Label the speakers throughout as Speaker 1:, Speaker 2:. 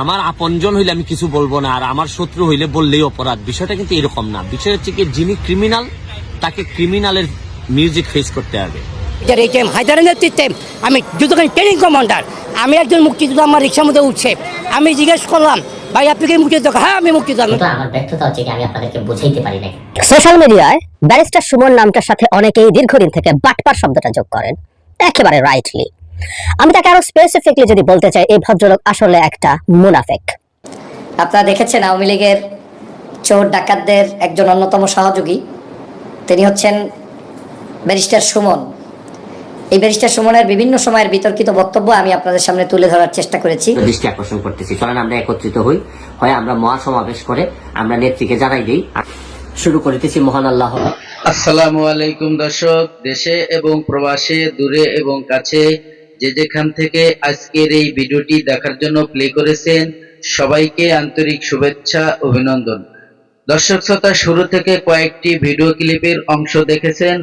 Speaker 1: আমার আপনজন হইলে আমি কিছু বলব না আর আমার শত্রু হইলে বললেই অপরাধ। বিষয়টা কিন্তু এরকম না। বিষয় হচ্ছে কি যিনি ক্রিমিনাল তাকে ক্রিমিনালের মিউজিক ফেস করতে হবে।
Speaker 2: এটার এই টাইম হায়দারের নেতৃত্বে আমি যুদ্ধকালীন ট্রেনিং কমান্ডার আমি একজন মুক্তিযোদ্ধা আমার রিক্সার মধ্যে উঠছে। আমি জিজ্ঞেস করলাম ভাই আপনি কি মুক্তিযোদ্ধা? হ্যাঁ আমি মুক্তিযোদ্ধা।
Speaker 3: আমার ব্যর্থতা হচ্ছে আমি আপনাদেরকে বুঝাইতে পারি নাই।
Speaker 4: সোশ্যাল মিডিয়ায় ব্যারিস্টার সুমন নামটার সাথে অনেকেই দীর্ঘদিন থেকে বাটপার শব্দটা যোগ করেন। একেবারে রাইটলি আমি তাকে আরও স্পেসিফিকলি যদি বলতে চাই এই ভদ্রলোক আসলে একটা মুনাফেক।
Speaker 5: আপনারা দেখেছেন আওয়ামী লীগের চোর ডাকাতদের একজন অন্যতম সহযোগী। তিনি হচ্ছেন ব্যারিস্টার সুমন। এই ব্যারিস্টার সুমনের বিভিন্ন সময়ের বিতর্কিত বক্তব্য আমি আপনাদের সামনে তুলে ধরার চেষ্টা করেছি।
Speaker 3: দৃষ্টি আকর্ষণ করতেছি। চলেন আমরা একত্রিত হই। হয় আমরা মহাসমাবেশ করে আমরা নেত্রীকে জানাই দিই। শুরু করিতেছি মহান আল্লাহ।
Speaker 6: আসসালামু আলাইকুম দর্শক দেশে এবং প্রবাসে দূরে এবং কাছে যে যেখান থেকে আজকের এই ভিডিওটি দেখার জন্য প্লে করেছেন, সবাইকে আন্তরিক শুভেচ্ছা, অভিনন্দন। দর্শক শ্রোতা, শুরু থেকে কয়েকটি ভিডিও ক্লিপের অংশ দেখেছেন।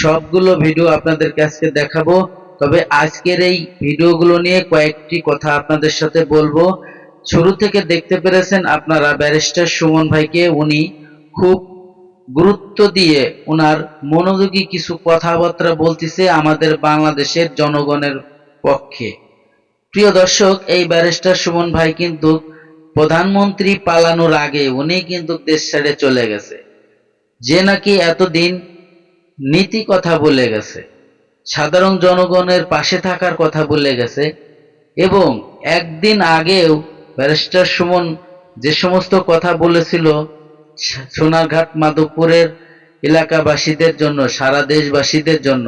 Speaker 6: সবগুলো ভিডিও আপনাদেরকে আজকে দেখাবো। তবে আজকের এই ভিডিওগুলো নিয়ে কয়েকটি কথা আপনাদের সাথে বলব। শুরু থেকে দেখতে পেরেছেন আপনারা ব্যারিস্টার সুমন ভাইকে। উনি খুব গুরুত্ব দিয়ে ওনার মনোযোগী কিছু কথাবার্তা বলতেছে আমাদের বাংলাদেশের জনগণের পক্ষে। প্রিয় দর্শক, এই ব্যারিস্টার সুমন ভাই কিন্তু প্রধানমন্ত্রী পালানোর আগে উনি কিন্তু দেশ ছেড়ে চলে গেছে। যে নাকি এতদিন নীতি কথা বলে গেছে, সাধারণ জনগণের পাশে থাকার কথা বলে গেছে এবং একদিন আগেও ব্যারিস্টার সুমন যে সমস্ত কথা বলেছিল সোনারঘাট, মাধবপুরের এলাকাবাসীদের জন্য, সারা দেশবাসীদের জন্য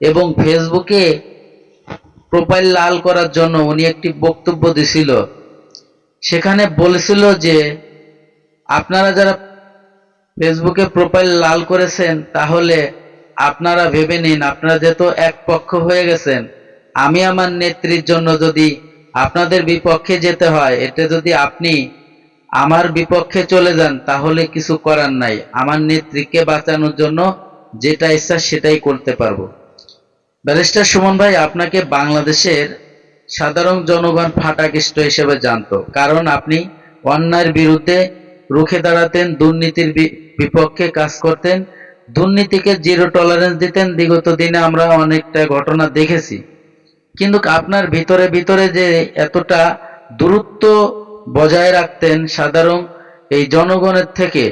Speaker 6: এবং ফেসবুকে প্রোফাইল লাল করার জন্য উনি একটি বক্তব্য দিছিল। সেখানে বলেছিল যে, আপনারা যারা ফেসবুকে প্রোফাইল লাল করেছেন, তাহলে আপনারা ভেবে নিন, আপনারা যেহেতু এক পক্ষ হয়ে গেছেন, আমি আমার নেত্রীর জন্য যদি আপনাদের বিপক্ষে যেতে হয় এটা যদি আপনি আমার বিপক্ষে চলে যান, তাহলে কিছু করার নাই। আমার নেত্রীকে বাঁচানোর জন্য যেটা ইচ্ছা সেটাই করতে পারব। ব্যারিস্টার সুমন ভাই, আপনাকে বাংলাদেশের সাধারণ জনগণ ফাটাকিষ্ট হিসেবে জানতো। কারণ আপনি অন্যায়ের বিরুদ্ধে রুখে দাঁড়াতেন, দুর্নীতির বিপক্ষে কাজ করতেন, দুর্নীতিকে জিরো টলারেন্স দিতেন। বিগত দিনে আমরা অনেকটা ঘটনা দেখেছি। কিন্তু আপনার ভিতরে ভিতরে যে এতটা দূরত্ব বজায় রাখতেন সাধারণ এই জনগণের থেকে,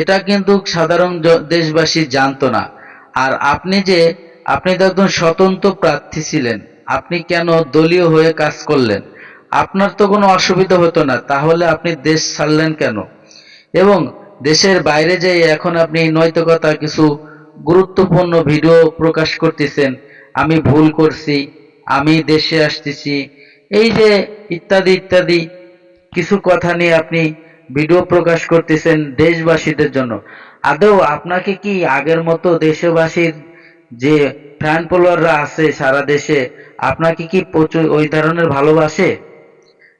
Speaker 6: এটা কিন্তু সাধারণ দেশবাসী জানতো না। আর আপনি যে আপনি তো একজন স্বতন্ত্র প্রার্থী ছিলেন। আপনি কেন দলীয় হয়ে কাজ করলেন? আপনার তো কোনো অসুবিধা হতো না, তাহলে আপনি দেশ ছাড়লেন কেন? এবং দেশের বাইরে যেয়ে এখন আপনি নৈতিকতা কিছু গুরুত্বপূর্ণ ভিডিও প্রকাশ করতেছেন, আমি ভুল করছি, আমি দেশে আসতেছি, এই যে ইত্যাদি ইত্যাদি কিছু কথা নিয়ে আপনি ভিডিও প্রকাশ করতেছেন দেশবাসীদের জন্য। আদৌ আপনাকে কি আগের মতো দেশবাসীর যে ফ্যান ফলোয়াররা আছে সারা দেশে, আপনাকে কি প্রচুর ওই ধরনের ভালোবাসে?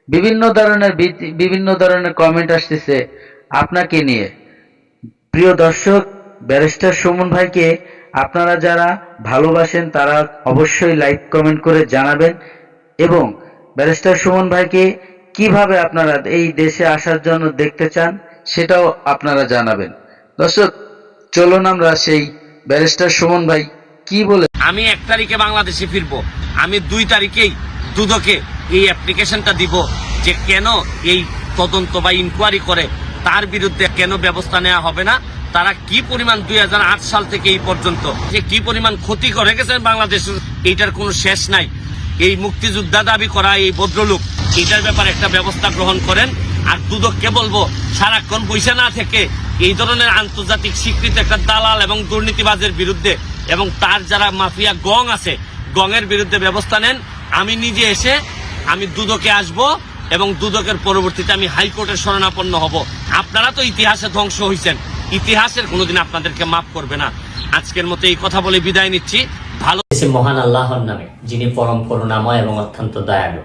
Speaker 6: বিভিন্ন ধরনের বিভিন্ন ধরনের কমেন্ট আসতেছে আপনাকে নিয়ে। প্রিয় দর্শক ব্যারিস্টার সুমন ভাইকে আপনারা যারা ভালোবাসেন, তারা অবশ্যই লাইক কমেন্ট করে জানাবেন। এবং ব্যারিস্টার সুমন ভাইকে কীভাবে আপনারা এই দেশে আসার জন্য দেখতে চান, সেটাও আপনারা জানাবেন। দর্শক, চলুন আমরা সেই ব্যারিস্টার সুমন ভাই কি বলে?
Speaker 1: আমি এক তারিখে বাংলাদেশে ফিরবো। আমি দুই তারিখেই দুদকে এই অ্যাপ্লিকেশনটা দিব যে কেন এই তদন্ত বা ইনকোয়ারি করে, তার বিরুদ্ধে কেন ব্যবস্থা নেওয়া হবে না, তারা কি পরিমাণ দুই হাজার আট সাল থেকে এই পর্যন্ত, যে কি পরিমাণ ক্ষতি করে গেছেন বাংলাদেশের, এইটার কোনো শেষ নাই। এই মুক্তিযোদ্ধা দাবি করা এই ভদ্রলোক এটার ব্যাপারে একটা ব্যবস্থা গ্রহণ করেন, আর দুদককে বলব, সারাক্ষণ পয়সা না থেকে এই ধরনের আন্তর্জাতিক স্বীকৃত একটা দালাল এবং দুর্নীতিবাজের বিরুদ্ধে এবং তার যারা মাফিয়া গং আছে গঙের বিরুদ্ধে ব্যবস্থা নেন। আমি নিজে এসে, আমি দুদকে আসব এবং দুদকের পরবর্তীতে আমি হাইকোর্টের শরণাপন্ন হব। আপনারা তো ইতিহাসে ধ্বংস হয়েছেন ইতিহাসের কোনোদিন আপনাদেরকে মাফ করবে না। আজকের মতো এই কথা বলে বিদায় নিচ্ছি। ভালো
Speaker 3: মহান আল্লাহর নামে, যিনি পরম করুণাময় এবং অত্যন্ত দয়ালু।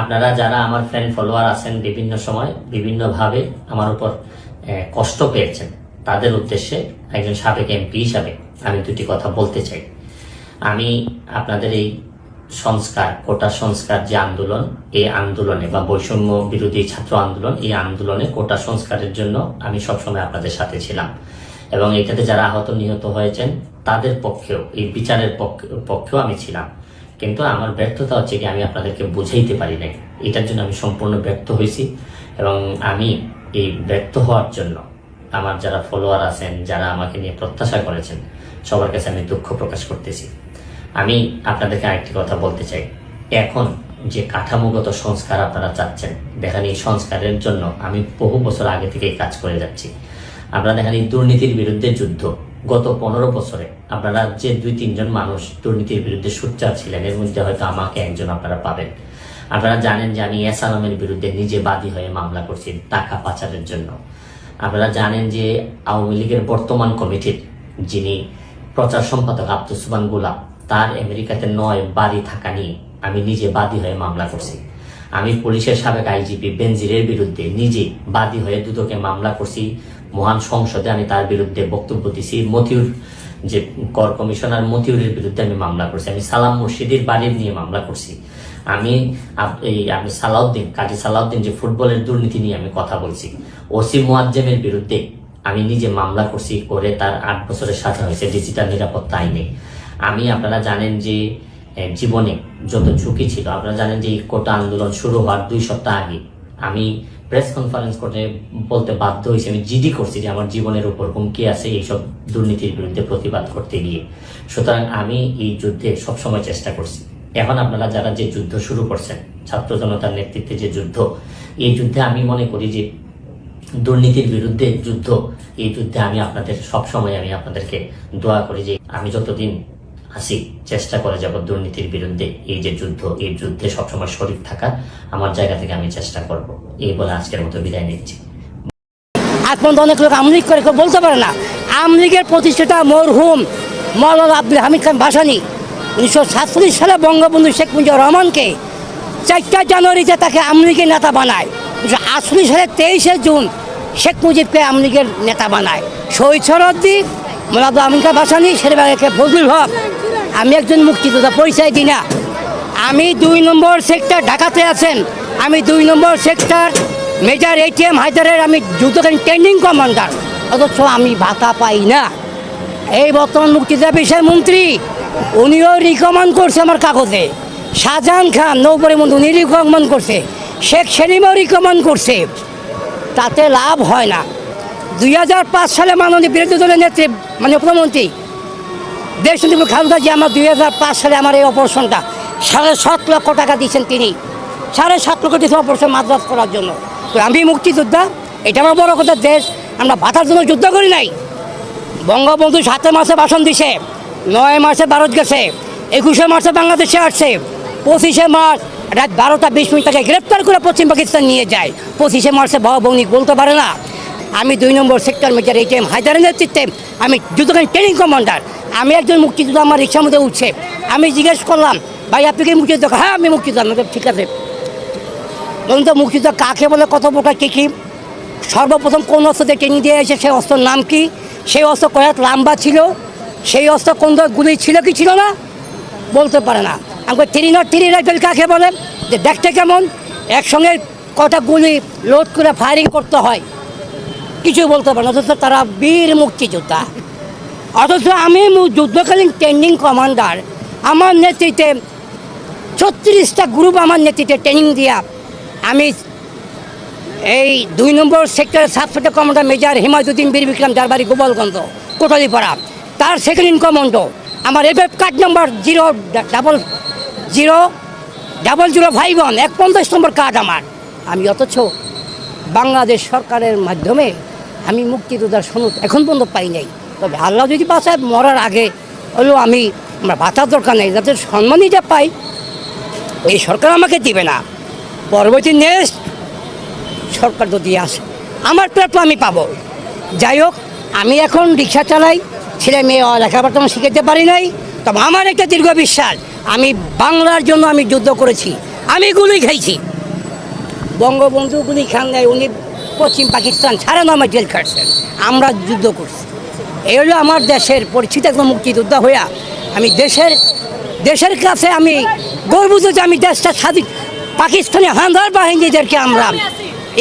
Speaker 3: আপনারা যারা আমার ফ্রেন্ড ফলোয়ার আছেন বিভিন্ন সময়, বিভিন্নভাবে আমার উপর কষ্ট পেয়েছেন, তাদের উদ্দেশ্যে একজন সাবেক এমপি হিসাবে আমি দুটি কথা বলতে চাই। আমি আপনাদের এই সংস্কার, কোটা সংস্কার যে আন্দোলন, এই আন্দোলনে বা বৈষম্য বিরোধী ছাত্র আন্দোলন, এই আন্দোলনে কোটা সংস্কারের জন্য আমি সবসময় আপনাদের সাথে ছিলাম। এবং এটাতে যারা আহত নিহত হয়েছেন, তাদের পক্ষেও, এই বিচারের পক্ষে, পক্ষেও আমি ছিলাম। কিন্তু আমার ব্যর্থতা হচ্ছে কি, আমি আপনাদেরকে বুঝাইতে পারি নাই। এটার জন্য আমি সম্পূর্ণ ব্যর্থ হয়েছি এবং আমি এই ব্যর্থ হওয়ার জন্য আমার যারা ফলোয়ার আছেন, যারা আমাকে নিয়ে প্রত্যাশা করেছেন সবার কাছে আমি দুঃখ প্রকাশ করতেছি। আমি আপনাদেরকে আরেকটি কথা বলতে চাই। এখন যে কাঠামোগত সংস্কার আপনারা চাচ্ছেন, দেখেন এই সংস্কারের জন্য আমি বহু বছর আগে থেকেই কাজ করে যাচ্ছি। আপনারা দেখেন এই দুর্নীতির বিরুদ্ধে যুদ্ধ। গত পনেরো বছরে আপনারা যে দুই, তিনজন মানুষ দুর্নীতির বিরুদ্ধে সোচ্চার ছিলেন, এর মধ্যে হয়তো আমাকে একজন আপনারা পাবেন। আপনারা জানেন যে আমি এস আলমের বিরুদ্ধে নিজে বাদী হয়ে মামলা করছি টাকা পাচারের জন্য। আপনারা জানেন যে আওয়ামী লীগের বর্তমান কমিটির যিনি প্রচার সম্পাদক আব্দুল সুবান গোলাপ তার আমেরিকাতে নয় বাড়ি থাকা নিয়ে আমি নিজে বাদী হয়ে মামলা করছি। আমি পুলিশের সাবেক আইজিপি বেনজিরের বিরুদ্ধে নিজে বাদী হয়ে দুদকে মামলা করছি। মহান সংসদে আমি তার বিরুদ্ধে বক্তব্য দিছি। মতিউর যে কর কমিশনার মতিউরের বিরুদ্ধে আমি মামলা করছি। আমি সালাম মুর্শিদের বাড়ির নিয়ে মামলা করছি। আমি এই আমি সালাউদ্দিন, কাজী সালাউদ্দিন যে ফুটবলের দুর্নীতি নিয়ে আমি কথা বলছি, ওসি মোয়াজ্জেমের বিরুদ্ধে আমি নিজে মামলা করছি করে তার আট বছরের সাজা হয়েছে ডিজিটাল নিরাপত্তা আইনে। আমি, আপনারা জানেন যে জীবনে যত ঝুঁকি ছিল, আপনারা জানেন যে কোটা আন্দোলন শুরু হওয়ার দুই সপ্তাহ আগে। আমি প্রেস কনফারেন্স করে বলতে বাধ্য হয়েছি, আমি জিডি করছি যে আমার জীবনের উপর হুমকি আছে এইসব দুর্নীতির বিরুদ্ধে প্রতিবাদ করতে গিয়ে। সুতরাং আমি এই যুদ্ধে সবসময় চেষ্টা করছি। এখন আপনারা যারা যে যুদ্ধ শুরু করছেন, ছাত্র জনতার নেতৃত্বে যে যুদ্ধ, এই যুদ্ধে আমি মনে করি যে দুর্নীতির বিরুদ্ধে যুদ্ধ, এই যুদ্ধে আমি আপনাদের সব সময় আমি আপনাদেরকে দোয়া করি যে আমি যতদিন আসি চেষ্টা করে যাব দুর্নীতির বিরুদ্ধে, এই যে যুদ্ধ, এই যুদ্ধে সবসময় শরীর থাকা, আমার জায়গা থেকে আমি চেষ্টা করব। এই বলে আজকের মতো বিদায় নিচ্ছি।
Speaker 2: আজ অনেক লোক আমলিগ করে, কেউ বলতে পারে না। আমলিগের প্রতিষ্ঠাতা মরহুম মৌলানা আব্দুল হামিদ খান ভাসানি, উনিশশো সাতচল্লিশ সালে বঙ্গবন্ধু শেখ মুজিবুর রহমানকে চারটা জানুয়ারিতে তাকে আমলিগের নেতা বানায়। আটচল্লিশ সালে তেইশে জুন শেখ মুজিবকে আমলিগের নেতা বানায়। শহীদ সরদ্দি মোলা আব্দুল হামিদ খান ভাসানি শেরবাগকে ফজলুল হক। আমি একজন মুক্তিযোদ্ধা, পরিচয় দিই না। আমি দুই নম্বর সেক্টর ঢাকাতে আছেন। আমি দুই নম্বর সেক্টর মেজর এটিএম হায়দারের আমি যুদ্ধকালীন ট্রেনিং কমান্ডার। অথচ আমি ভাতা পাই না। এই বর্তমান মুক্তিযোদ্ধা বিষয় মন্ত্রী, উনিও রিকমেন্ড করছে আমার কাগজে। শাহজাহান খান নৌপরিমন্ত্রী উনি রিকমেন্ড করছে। শেখ সেলিমও রিকমেন্ড করছে। তাতে লাভ হয় না। দুই হাজার পাঁচ সালে মাননীয় বিরোধী দলের নেত্রী মানে প্রধানমন্ত্রী দেশ খালেদা যে আমার দুই হাজার পাঁচ সালে আমার এই অপারেশনটা সাড়ে সাত লক্ষ টাকা দিয়েছেন তিনি। সাড়ে সাত লক্ষ দিয়েছেন অপারেশন মাদ্রাস করার জন্য। তো আমি মুক্তিযোদ্ধা, এটা আমার বড় কথা দেশ, আমরা ভাতার জন্য যুদ্ধ করি নাই। বঙ্গবন্ধু সাতে মাসে ভাষণ দিছে, নয় মাসে ভারত গেছে, একুশে মার্চে বাংলাদেশে আসছে, পঁচিশে মার্চ রাত বারোটা বিশ মিনিট তাকে গ্রেপ্তার করে পশ্চিম পাকিস্তান নিয়ে যায়। পঁচিশে মার্চে ভৌগোলিক বলতে পারে না। আমি দুই নম্বর সেক্টর মেজর এটিএম হায়দারের নেতৃত্বে আমি যুদ্ধকালীন ট্রেনিং কমান্ডার। আমি একজন মুক্তিযোদ্ধা, আমার রিক্সার মধ্যে উঠছে। আমি জিজ্ঞেস করলাম, ভাই, আপনি কি মুক্তিযোদ্ধা? হ্যাঁ আমি মুক্তিযোদ্ধা। ঠিক আছে। বলুন তো মুক্তিযোদ্ধা কাকে বলে? কত প্রকার কী কী? সর্বপ্রথম কোন অস্ত্র দিয়ে ট্রেনিং দিয়ে এসে সেই অস্ত্রের নাম কি? সেই অস্ত্র কয়েক লম্বা ছিল। সেই অস্ত্র কোন গুলি ছিল কি ছিল না? বলতে পারে না। আমাকে থ্রি নট থ্রি রাইফেল কাকে বলে? যে দেখতে কেমন? একসঙ্গে কটা গুলি লোড করে ফায়ারিং করতে হয়। কিছু বলতে পারে অথচ তারা বীর মুক্তিযোদ্ধা। অথচ আমি যুদ্ধকালীন ট্রেনিং কমান্ডার আমার নেতৃত্বে ছত্রিশটা গ্রুপ আমার নেতৃত্বে ট্রেনিং দিয়া আমি এই দুই নম্বর সেক্টরের সাবসেক্টর কমান্ডার মেজর হিমায়ুদ্দিন বীর বিক্রম যার গোপালগঞ্জ, কোটালিপাড়া। তার সেকেন্ড ইন কমান্ডো আমার F card number zero double zero double zero five one এক পঞ্চাশ নম্বর কার্ড আমার। আমি অথচ বাংলাদেশ সরকারের মাধ্যমে আমি মুক্তি মুক্তিযোদ্ধার সনদ এখন পর্যন্ত পাই নাই। তবে আল্লাহ যদি বাঁচায়, মরার আগে হলেও আমি, আমার বাঁচার দরকার নেই, যাতে সম্মানইটা পাই, এই সরকার আমাকে দিবে না। পরবর্তী নেক্সট সরকার যদি আসে, আমার প্রাপ্য আমি পাবো। যাই হোক, আমি এখন রিক্সা চালাই, ছেলে মেয়ে লেখাপড়া তেমন শিখাতে পারি নাই, তবে আমার একটা দীর্ঘ বিশ্বাস আমি বাংলার জন্য আমি যুদ্ধ করেছি। আমি গুলি খাইছি। বঙ্গবন্ধু গুলি খান নাই, উনি পশ্চিম পাকিস্তান সাড়ে নয় মাস জেল খাটছেন। আমরা যুদ্ধ করছি। এই হলো আমার দেশের পরিচিত একদম মুক্তিযোদ্ধা হইয়া আমি দেশের দেশের কাছে আমি গর্বিত যে আমি দেশটা স্বাধীন, পাকিস্তানি হান্দার বাহিনীদেরকে আমরা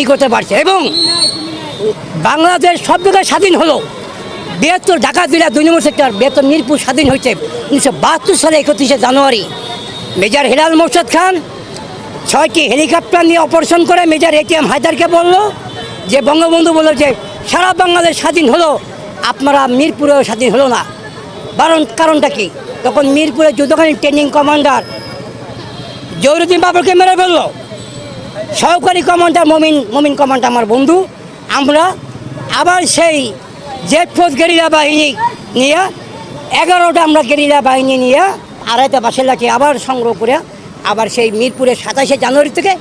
Speaker 2: ই করতে পারছি এবং বাংলাদেশ সব জায়গায় স্বাধীন হলো। বৃহত্তর ঢাকা জেলা দুই নম্বর সেক্টর বৃহত্তর মিরপুর স্বাধীন হয়েছে উনিশশো বাহাত্তর সালে একত্রিশে জানুয়ারি। মেজর হেলাল মোর্শেদ খান ছয়টি হেলিকপ্টার নিয়ে অপারেশন করে মেজর এটিএম হায়দারকে বলল যে, বঙ্গবন্ধু বলল যে, সারা বাংলাদেশ স্বাধীন হলো, আপনারা মিরপুরেও স্বাধীন হলো না। কারণ কারণটা কি? তখন মিরপুরে যুদ্ধকালীন ট্রেনিং কমান্ডার জৌরুদ্দিন বাবরকে মেরে ফেলল। সহকারী কমান্ডার মমিন মমিন কমান্ডার আমার বন্ধু। আমরা আবার সেই জেট ফোর্স গেরিলা বাহিনী নিয়ে, এগারোটা আমরা গেরিলা বাহিনী নিয়ে আড়াইটা বাসের লাঠি আবার সংগ্রহ করে আবার সেই মিরপুরের সাতাশে জানুয়ারি থেকে